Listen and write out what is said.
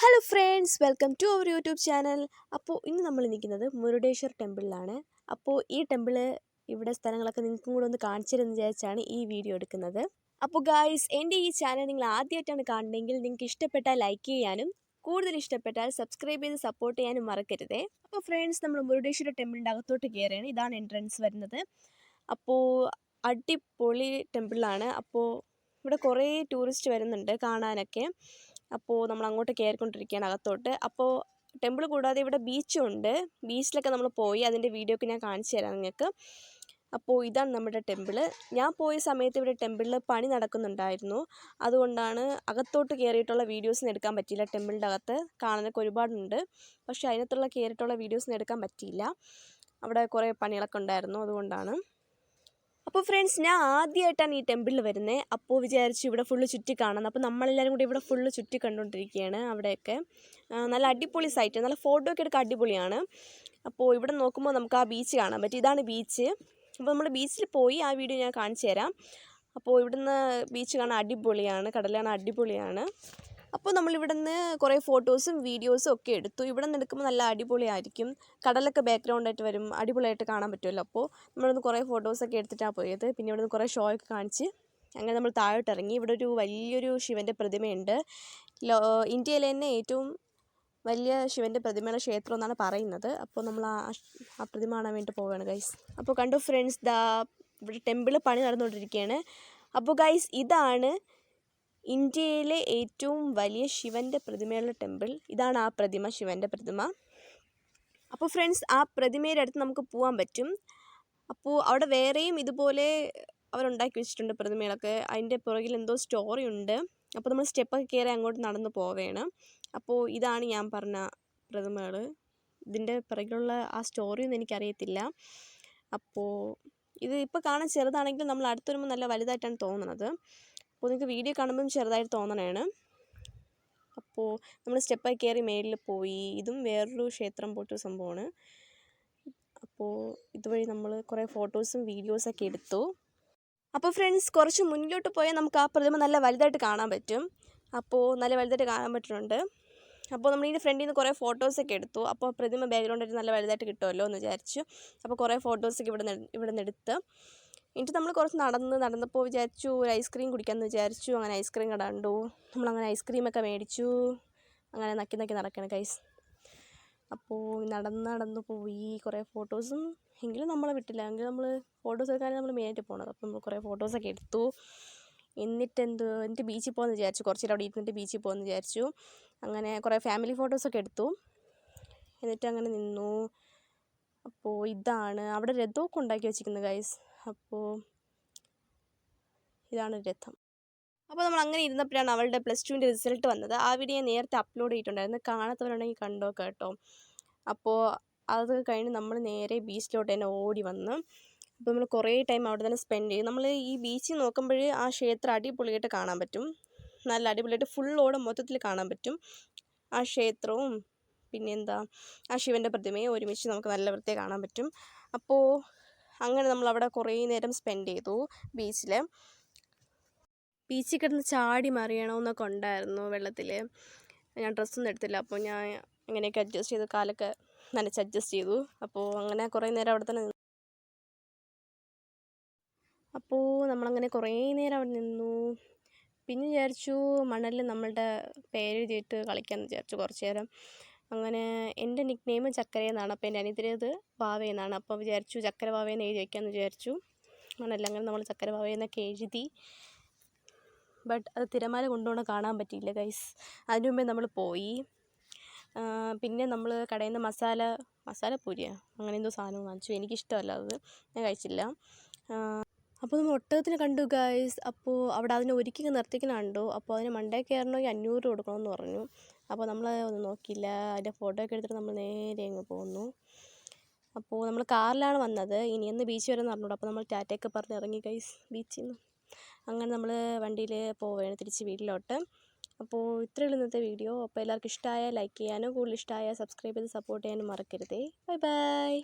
Hello friends welcome to our YouTube channel അപ്പോൾ ഇന്ന് നമ്മൾ നിൽക്കുന്നത് മുരുടേശ്വർ ടെമ്പിളിലാണ്. അപ്പോൾ ഈ ടെമ്പിൾ ഇവിടെ സ്ഥലങ്ങളൊക്കെ നിങ്ങൾക്കും കൂടെ ഒന്ന് കാണിച്ചിരുന്ന് വിചാരിച്ചാണ് ഈ വീഡിയോ എടുക്കുന്നത്. അപ്പോൾ ഗായ്സ് എന്റെ ഈ ചാനൽ നിങ്ങൾ ആദ്യമായിട്ടാണ് കാണുന്നതെങ്കിൽ നിങ്ങൾക്ക് ഇഷ്ടപ്പെട്ടാൽ ലൈക്ക് ചെയ്യാനും കൂടുതൽ ഇഷ്ടപ്പെട്ടാൽ സബ്സ്ക്രൈബ് ചെയ്ത് സപ്പോർട്ട് ചെയ്യാനും മറക്കരുതേ. അപ്പോൾ ഫ്രണ്ട്സ് നമ്മൾ മുരുടേശ്വര ടെമ്പിളിന്റെ അകത്തോട്ട് കയറുകയാണ്. ഇതാണ് എൻട്രൻസ് വരുന്നത്. അപ്പോൾ അടിപൊളി ടെമ്പിളാണ്. അപ്പോൾ ഇവിടെ കുറേ ടൂറിസ്റ്റ് വരുന്നുണ്ട് കാണാനൊക്കെ. അപ്പോൾ നമ്മൾ അങ്ങോട്ട് കയറിക്കൊണ്ടിരിക്കുകയാണ് അകത്തോട്ട്. അപ്പോൾ ടെമ്പിൾ കൂടാതെ ഇവിടെ ബീച്ചും ഉണ്ട് ബീച്ചിലൊക്കെ നമ്മൾ പോയി അതിന്റെ വീഡിയോ ഒക്കെ ഞാൻ കാണിച്ചു തരാം നിങ്ങൾക്ക്. അപ്പോൾ ഇതാണ് നമ്മുടെ ടെമ്പിൾ ഞാൻ പോയ സമയത്ത് ഇവിടെ ടെമ്പിളിൽ പണി നടക്കുന്നുണ്ടായിരുന്നു. അതുകൊണ്ടാണ് അകത്തോട്ട് കയറിയിട്ടുള്ള വീഡിയോസ് എടുക്കാൻ പറ്റിയില്ല ടെമ്പിളിന്റെ അകത്ത്. കാണാനൊക്കെ ഒരുപാടുണ്ട്. പക്ഷേ അതിനകത്തുള്ള കയറിയിട്ടുള്ള വീഡിയോസിന് എടുക്കാൻ പറ്റിയില്ല. അവിടെ കുറേ പണികളൊക്കെ ഉണ്ടായിരുന്നു. അതുകൊണ്ടാണ്. അപ്പോൾ ഫ്രണ്ട്സ് ഞാൻ ആദ്യമായിട്ടാണ് ഈ ടെമ്പിളിൽ വരുന്നത് അപ്പോൾ വിചാരിച്ചു ഇവിടെ ഫുള്ള് ചുറ്റി കാണുന്നത് അപ്പോൾ നമ്മളെല്ലാവരും കൂടി ഇവിടെ ഫുള്ള് ചുറ്റി കണ്ടുകൊണ്ടിരിക്കുകയാണ് അവിടെയൊക്കെ. നല്ല അടിപൊളി സൈറ്റ് നല്ല ഫോട്ടോ ഒക്കെ എടുക്കാൻ അടിപൊളിയാണ്. അപ്പോൾ ഇവിടെ നോക്കുമ്പോൾ നമുക്ക് ആ ബീച്ച് കാണാൻ പറ്റും. ഇതാണ് ബീച്ച് അപ്പോൾ നമ്മൾ ബീച്ചിൽ പോയി ആ വീഡിയോ ഞാൻ കാണിച്ചു തരാം. അപ്പോൾ ഇവിടുന്ന് ബീച്ച് കാണാൻ അടിപൊളിയാണ്. കടലാണ് അടിപൊളിയാണ്. അപ്പോൾ നമ്മൾ നിന്ന് കുറേ ഫോട്ടോസും വീഡിയോസും ഒക്കെ എടുത്തു. ഇവിടെ നിന്ന് എടുക്കുമ്പോൾ നല്ല അടിപൊളിയായിരിക്കും. കടലൊക്കെ ബാക്ക്ഗ്രൗണ്ടായിട്ട് വരും. അടിപൊളിയായിട്ട് കാണാൻ പറ്റുമല്ലോ. അപ്പോൾ നമ്മളിന്ന് കുറേ ഫോട്ടോസൊക്കെ എടുത്തിട്ടാണ് പോയത്. പിന്നെ ഇവിടുന്ന് കുറേ ഷോ ഒക്കെ കാണിച്ച് അങ്ങനെ നമ്മൾ താഴോട്ട് ഇറങ്ങി. ഇവിടെ ഒരു വലിയൊരു ശിവന്റെ പ്രതിമയുണ്ട്. ലോ ഇന്ത്യയിലെ തന്നെ ഏറ്റവും വലിയ ശിവന്റെ പ്രതിമയുടെ ക്ഷേത്രം എന്നാണ് പറയുന്നത്. അപ്പോൾ നമ്മൾ ആ ആ പ്രതിമ കാണാൻ വേണ്ടി പോവുകയാണ് ഗൈസ് അപ്പോൾ കണ്ടു ഫ്രണ്ട്സ് ദാ ഇവിടെ ടെമ്പിൾ പണി നടന്നുകൊണ്ടിരിക്കുകയാണ് അപ്പോൾ ഗൈസ് ഇതാണ് ഇന്ത്യയിലെ ഏറ്റവും വലിയ ശിവന്റെ പ്രതിമയുള്ള ടെമ്പിൾ. ഇതാണ് ആ പ്രതിമ ശിവന്റെ പ്രതിമ. അപ്പോൾ ഫ്രണ്ട്സ് ആ പ്രതിമയുടെ അടുത്ത് നമുക്ക് പോകാൻ പറ്റും. അപ്പോൾ അവിടെ വേറെയും ഇതുപോലെ അവരുണ്ടാക്കി വെച്ചിട്ടുണ്ട് പ്രതിമകളൊക്കെ. അതിന്റെ പുറകിൽ എന്തോ സ്റ്റോറി ഉണ്ട്. അപ്പോൾ നമ്മൾ സ്റ്റെപ്പൊക്കെ കയറി അങ്ങോട്ട് നടന്ന് പോവുകയാണ് അപ്പോൾ ഇതാണ് ഞാൻ പറഞ്ഞ പ്രതിമകൾ ഇതിന്റെ പിറകിലുള്ള ആ സ്റ്റോറിയൊന്നും എനിക്കറിയത്തില്ല. അപ്പോൾ ഇത് ഇപ്പോൾ കാണാൻ ചെറുതാണെങ്കിലും നമ്മൾ അടുത്ത് വരുമ്പോൾ നല്ല വലുതായിട്ടാണ് തോന്നുന്നത്. അപ്പോൾ നിങ്ങൾക്ക് വീഡിയോ കാണുമ്പം ചെറുതായിട്ട് തോന്നണേണ്. അപ്പോൾ നമ്മൾ സ്റ്റെപ്പായി കയറി മേളിൽ പോയി. ഇതും വേറൊരു ക്ഷേത്രം പോലത്തെ സംഭവമാണ് അപ്പോൾ ഇതുവഴി നമ്മൾ കുറേ ഫോട്ടോസും വീഡിയോസൊക്കെ എടുത്തു. അപ്പോൾ ഫ്രണ്ട്സ് കുറച്ച് മുന്നിലോട്ട് പോയാൽ നമുക്ക് ആ പ്രതിമ നല്ല വലുതായിട്ട് കാണാൻ പറ്റും. അപ്പോൾ നല്ല വലുതായിട്ട് കാണാൻ പറ്റുന്നുണ്ട്. അപ്പോൾ നമ്മൾ ഇതിന്റെ ഫ്രണ്ടിൽ നിന്ന് കുറേ ഫോട്ടോസൊക്കെ എടുത്തു. അപ്പോൾ പ്രതിമ ബാക്ക്ഗ്രൗണ്ടായിട്ട് നല്ല വലുതായിട്ട് കിട്ടുമല്ലോ എന്ന് വിചാരിച്ചു. അപ്പോൾ കുറേ ഫോട്ടോസൊക്കെ ഇവിടെ നിന്ന് ഇവിടെ നിന്ന് എടുത്ത്. എന്നിട്ട് നമ്മൾ കുറച്ച് നടന്ന് നടന്നപ്പോൾ വിചാരിച്ചു ഒരു ഐസ്ക്രീം കുടിക്കാമെന്ന് വിചാരിച്ചു. അങ്ങനെ ഐസ്ക്രീം കട കണ്ടു. നമ്മളങ്ങനെ ഐസ്ക്രീമൊക്കെ മേടിച്ചു. അങ്ങനെ നക്കി നക്കി നടക്കണം കൈസ് അപ്പോൾ നടന്ന് നടന്ന് പോയി കുറേ ഫോട്ടോസും എങ്കിലും നമ്മളെ വിട്ടില്ല. എങ്കിലും നമ്മൾ ഫോട്ടോസ് എടുക്കാൻ നമ്മൾ മെയിനായിട്ട് പോകണത് അപ്പോൾ നമ്മൾ കുറേ ഫോട്ടോസൊക്കെ എടുത്തു. എന്നിട്ട് എന്ത് എന്നിട്ട് ബീച്ചിൽ പോകുമെന്ന് വിചാരിച്ചു. കുറച്ച് അവിടെ ഇരുന്നിട്ട് ബീച്ചിൽ പോകുമെന്ന് വിചാരിച്ചു. അങ്ങനെ കുറേ ഫാമിലി ഫോട്ടോസൊക്കെ എടുത്തു. എന്നിട്ട് അങ്ങനെ നിന്നു. അപ്പോൾ ഇതാണ്. അവിടെ രഥമൊക്കെ ഉണ്ടാക്കി വെച്ചിരിക്കുന്നത് ഗൈസ് അപ്പോൾ ഇതാണ് രഥം. അപ്പോൾ നമ്മൾ അങ്ങനെ ഇരുന്നപ്പോഴാണ് അവളുടെ പ്ലസ് ടുവിന്റെ റിസൾട്ട് വന്നത്. ആ വീഡിയോ നേരത്തെ അപ്ലോഡ് ചെയ്തിട്ടുണ്ടായിരുന്നു. കാണാത്തവരുണ്ടെങ്കിൽ കണ്ടോ കേട്ടോ. അപ്പോൾ അത് കഴിഞ്ഞ് നമ്മൾ നേരെ ബീച്ചിലോട്ട് തന്നെ ഓടി വന്ന് അപ്പോൾ നമ്മൾ കുറേ ടൈം അവിടെ തന്നെ സ്പെൻഡ് ചെയ്യും. നമ്മൾ ഈ ബീച്ചിൽ നോക്കുമ്പോൾ ആ ക്ഷേത്രം അടിപൊളിയായിട്ട് കാണാൻ പറ്റും. നല്ല അടിപൊളിയായിട്ട് ഫുൾ ഫുള്ളോടെ മൊത്തത്തിൽ കാണാൻ പറ്റും. ആ ക്ഷേത്രവും പിന്നെന്താ ആ ശിവന്റെ പ്രതിമയും ഒരുമിച്ച് നമുക്ക് നല്ല വൃത്തിയായി കാണാൻ പറ്റും. അപ്പോൾ അങ്ങനെ നമ്മൾ അവിടെ കുറേ നേരം സ്പെൻഡ് ചെയ്തു ബീച്ചിൽ ബീച്ചിൽ കിടന്ന് ചാടി മറിയണമെന്നൊക്കെ ഉണ്ടായിരുന്നു വെള്ളത്തിൽ ഞാൻ ഡ്രസ്സൊന്നും എടുത്തില്ല. അപ്പോൾ ഞാൻ അങ്ങനെയൊക്കെ അഡ്ജസ്റ്റ് ചെയ്ത് കാലൊക്കെ നനച്ച് അഡ്ജസ്റ്റ് ചെയ്തു. അപ്പോൾ അങ്ങനെ കുറേ നേരം അവിടെ തന്നെ അപ്പോൾ നമ്മളങ്ങനെ കുറേ നേരം അവിടെ നിന്നു. പിന്നെ വിചാരിച്ചു മണലിൽ നമ്മളുടെ പേര് എഴുതിയിട്ട് കളിക്കാമെന്ന് വിചാരിച്ചു കുറച്ച് നേരം അങ്ങനെ എന്റെ നിക് നെയിം ചക്കര എന്നാണ് അപ്പോൾ എന്റെ അനിയത്തിന്റേത് വാവ എന്നാണ് അപ്പോൾ വിചാരിച്ചു ചക്കര വാവയെന്ന് എഴുതി വയ്ക്കാമെന്ന് വിചാരിച്ചു. മണലിൽ അങ്ങനെ നമ്മൾ ചക്കര വാവയെന്നൊക്കെ എഴുതി. ബട്ട് അത് തിരമാല കൊണ്ടുപോകണം കാണാൻ പറ്റിയില്ല ഗൈസ്. അതിന് മുമ്പേ നമ്മൾ പോയി. പിന്നെ നമ്മൾ കടയിൽ നിന്ന് മസാല മസാല പൂരിയാണ് അങ്ങനെ എന്തോ സാധനം വാങ്ങിച്ചു. എനിക്കിഷ്ടമല്ല അത്. ഞാൻ കഴിച്ചില്ല. അപ്പോൾ നമ്മൾ ഒട്ടകത്തിന് കണ്ടു ഗായ്സ് അപ്പോൾ അവിടെ അതിനെ ഒരുക്കി നിർത്തിക്കുന്ന കണ്ടു അപ്പോൾ അതിന് മണ്ടേ കയറണമെങ്കിൽ അഞ്ഞൂറ് രൂപ കൊടുക്കണമെന്ന് പറഞ്ഞു. അപ്പോൾ നമ്മൾ ഒന്നും നോക്കിയില്ല. അതിന്റെ ഫോട്ടോ ഒക്കെ എടുത്തിട്ട് നമ്മൾ നേരെ അങ്ങ് പോന്നു. അപ്പോൾ നമ്മൾ കാറിലാണ് വന്നത്. ഇനി എന്ന് ബീച്ച് വരെ പറഞ്ഞോളൂ അപ്പോൾ നമ്മൾ ടാറ്റയൊക്കെ പറഞ്ഞ് ഇറങ്ങി ഗൈസ് ബീച്ചിൽ നിന്ന് അങ്ങനെ നമ്മൾ വണ്ടിയിൽ പോവുകയാണ് തിരിച്ച് വീട്ടിലോട്ട്. അപ്പോൾ ഉള്ളൂ ഇന്നത്തെ വീഡിയോ അപ്പോൾ എല്ലാവർക്കും ഇഷ്ടമായ ലൈക്ക് ചെയ്യാനും കൂടുതൽ ഇഷ്ടമായ സബ്സ്ക്രൈബ് ചെയ്ത് സപ്പോർട്ട് ചെയ്യാനും മറക്കരുതേ. Bye bye